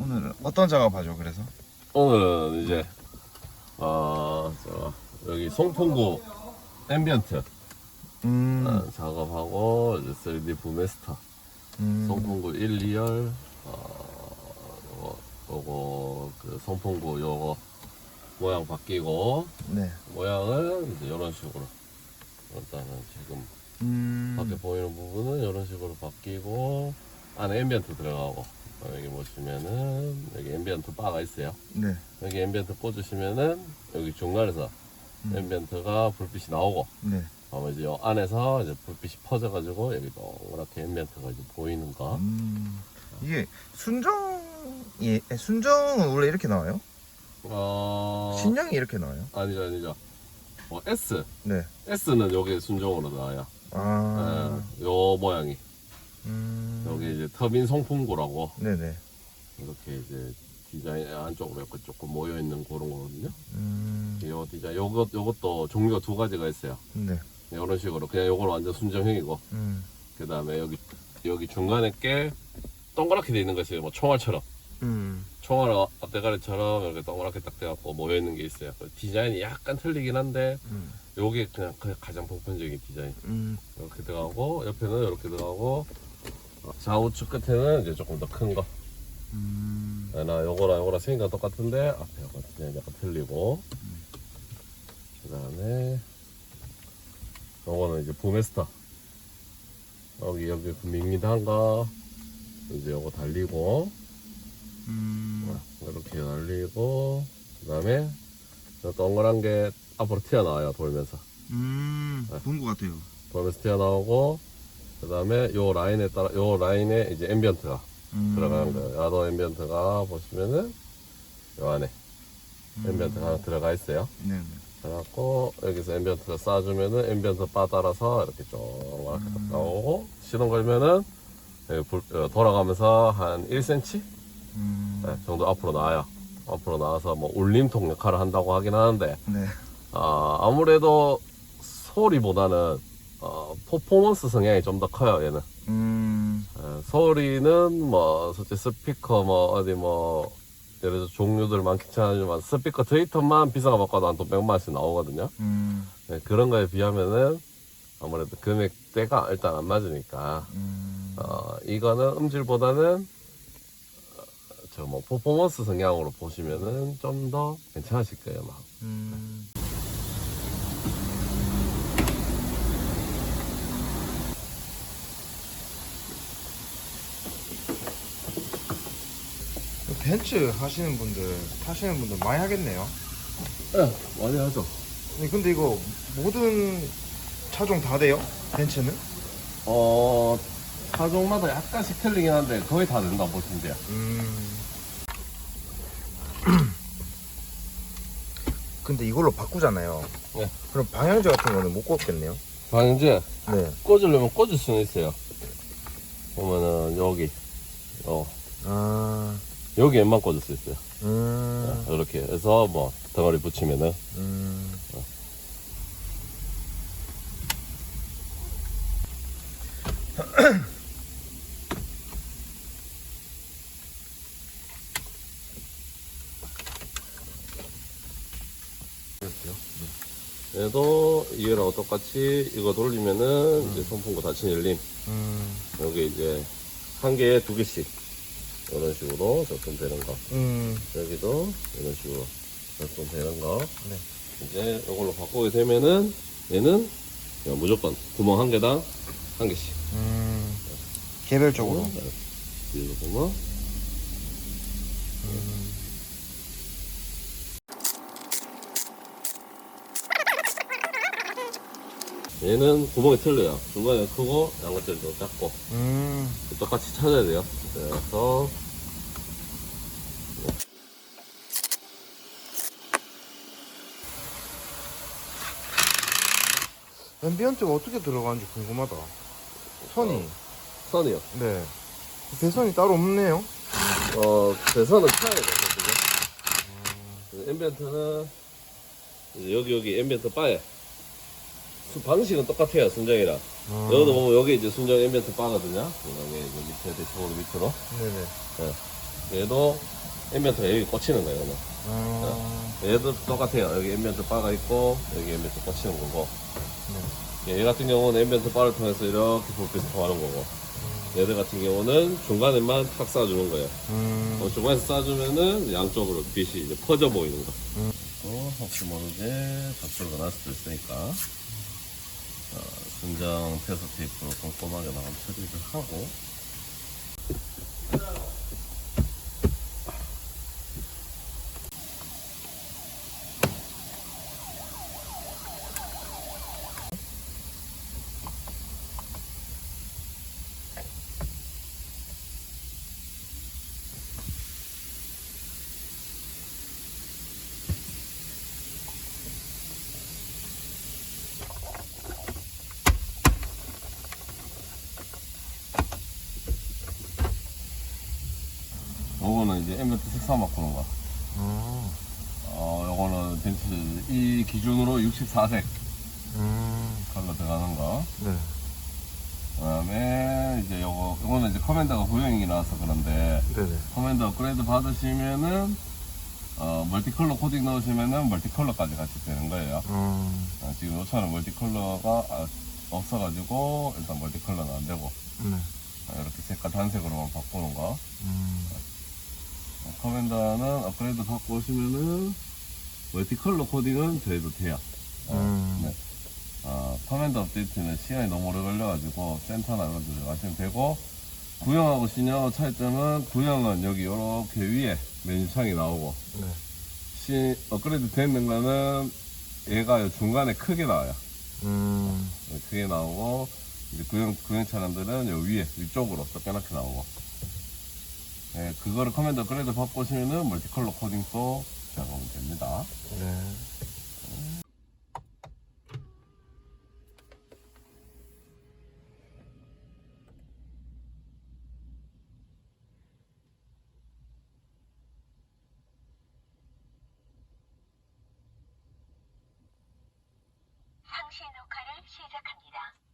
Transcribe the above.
오늘 어떤 작업하죠? 그래서? 오늘은 이제 어, 저, 여기 송풍구 앰비언트. 음, 어, 작업하고 이제 3D 부메스터. 음, 송풍구 1, 2열 어, 요거, 요거 그 송풍구 요거 모양 바뀌고 네, 모양을 이제 이런 식으로 일단은 지금 음, 밖에 보이는 부분은 이런 식으로 바뀌고 안에 앰비언트 들어가고 어, 여기 보시면은 여기 앰비언트 바가 있어요. 네, 여기 앰비언트 꽂으시면은 여기 중간에서 음. 앰비언트가 불빛이 나오고 네, 아마 이제 요 안에서 이제 불빛이 퍼져가지고 여기 동그랗게 앰비언트가 이제 보이는 거. 음, 이게 순정이 순정은 원래 이렇게 나와요? 어... 신형이 이렇게 나와요? 아니죠 아니죠. 어, S. 네, S는 여기 순정으로 나와요. 아, 예, 요 모양이 음, 여기 이제 터빈 송풍구라고. 네, 네, 이렇게 이제 디자인 안쪽으로 이렇게 조금 모여 있는 그런 거거든요. 음, 요 디자인 요것 요것도 종류가 두 가지가 있어요. 네, 이런 식으로 그냥 요거는 완전 순정형이고. 음, 그 다음에 여기 여기 중간에 게 동그랗게 돼 있는 거 있어요. 뭐 총알처럼. 음, 총알 어- 앞대가리처럼 이렇게 동그랗게 딱 돼갖고 모여 있는 게 있어요. 그 디자인이 약간 틀리긴 한데 음, 요게 그냥 그 가장 보편적인 디자인. 음, 이렇게 들어가고 옆에는 이렇게 들어가고 어, 좌우측 끝에는 이제 조금 더 큰 거. 음, 아, 나 요거랑 요거랑 생긴 건 똑같은데 앞에 요거 그냥 약간 틀리고. 그 다음에 요거는 이제 부메스터. 여기 여기 그거 이제 요거 달리고. 음, 이렇게 달리고. 그 다음에 요 동그란 게 앞으로 튀어나와요 돌면서. 음, 본것 같아요. 돌면서 튀어나오고 그 다음에 요 라인에 따라 요 라인에 이제 앰비언트가 음, 들어가는 거예요. 야도 앰비언트가 보시면은 요 안에 음. 앰비언트가 하나 들어가 있어요. 네, 네, 그래갖고 여기서 앰비언트를 쏴주면은 앰비언트 바 따라서 이렇게 쪼그랗게 딱 음. 나오고 시동 걸면은 여기 불- 어, 돌아가면서 한 1cm 음, 네, 정도 앞으로 나와요. 앞으로 나와서 뭐 울림통 역할을 한다고 하긴 하는데 네, 아, 아무래도 소리보다는 어, 퍼포먼스 성향이 좀 더 커요 얘는. 음, 예, 소리는 뭐 솔직히 스피커 뭐 어디 뭐 예를 들어 종류들 많긴 하지만 스피커 트위터만 거 바꿔도 한돈 100만 원씩 나오거든요. 음, 예, 그런 거에 비하면은 아무래도 금액대가 일단 안 맞으니까. 음, 어, 이거는 음질보다는 저 뭐 퍼포먼스 성향으로 보시면은 좀 더 괜찮으실 거예요 막. 음. 벤츠 하시는 분들 타시는 분들 많이 하겠네요. 예, 많이 하죠 아니, 근데 이거 모든 차종 다 돼요? 벤츠는? 어 차종마다 약간씩 틀리긴 한데 거의 다 된다 보시면 돼요 음. 근데 이걸로 바꾸잖아요. 네. 그럼 방향제 같은 거는 못 꽂겠네요. 방향제 네. 꽂으려면 꽂을 수는 있어요. 보면은 여기, 어 아, 여기에만 꽂을 수 있어요. 음, 이렇게 해서 뭐 덩어리 붙이면은. 음. 얘도 이거랑 똑같이 이거 돌리면은 이제 선풍구 닫힌 열림. 음, 여기 이제 한 개에 두 개씩 이런 식으로 접근되는 거 음, 여기도 이런 식으로 접근되는 거 네. 이제 이걸로 바꾸게 되면은 얘는 그냥 무조건 구멍 한 개당 한 개씩 음. 개별적으로. 이거 보면 음. 얘는 구멍이 틀려요. 중간에 크고 양끝들도 작고 음, 똑같이 찾아야 돼요. 그래서 앰비언트가 어떻게 들어가는지 궁금하다. 선이. 선이요. 네. 배선이 따로 없네요. 어 배선은 차야 돼요. 지금. 앰비언트는 이제 여기 여기 앰비언트 바에 수- 방식은 똑같아요 순정이랑 아, 여기도 보면 여기 이제 순정 앰비언트 바거든요 여기 이제 밑에 대충으로 밑으로 네네. 얘도 앰비언트가 여기 꽂히는 거예요. 이거는. 아, 얘도 똑같아요. 여기 앰비언트 바가 있고 여기 앰비언트 꽂히는 거고 네. 얘 같은 경우는 앰비언트 바를 통해서 이렇게 불빛을 통하는 거고 얘들 같은 경우는 중간에만 탁 쏴주는 거예요. 음, 어, 중간에서 쏴주면은 양쪽으로 빛이 이제 퍼져 보이는 거. 음. 또 혹시 모르게 접촉이 날 수도 있으니까 자, 순정 테스트 테이프로 꼼꼼하게 나감 처리를 하고 요거는 이제 앰비언트 색상 바꾸는 거. 아, 어, 요거는 벤츠 이 기준으로 64색 음, 컬러 들어가는 거. 네. 그 다음에 이제 요거, 요거는 이제 커맨더가 구형이라서 그런데 네네. 커맨더 업그레이드 받으시면은 어, 멀티컬러 코딩 넣으시면은 멀티컬러까지 같이 되는 거예요. 음, 어, 지금 요 차는 멀티컬러가 아, 없어가지고 일단 멀티컬러는 안 되고 네. 어, 이렇게 색깔 단색으로만 바꾸는 거. 음, 어, 커맨더는 업그레이드 받고 오시면은 멀티컬러 코딩은 저희도 돼요. 어, 음. 네. 어, 커맨더 업데이트는 시간이 너무 오래 걸려가지고 센터나 이런 데 들어가시면 되고 구형하고 시니어 차이점은 구형은 여기 이렇게 위에 메뉴창이 나오고 네. 시, 업그레이드 되는 거는 얘가 요 중간에 크게 나와요. 음, 크게 나오고 구형 구형 차량들은 요 위에 위쪽으로 쫓겨나게 나오고 네, 그거를 커맨더 업그레이드 받고 오시면은 멀티컬러 코딩도 작업이 됩니다. 네. 상시 녹화를 시작합니다.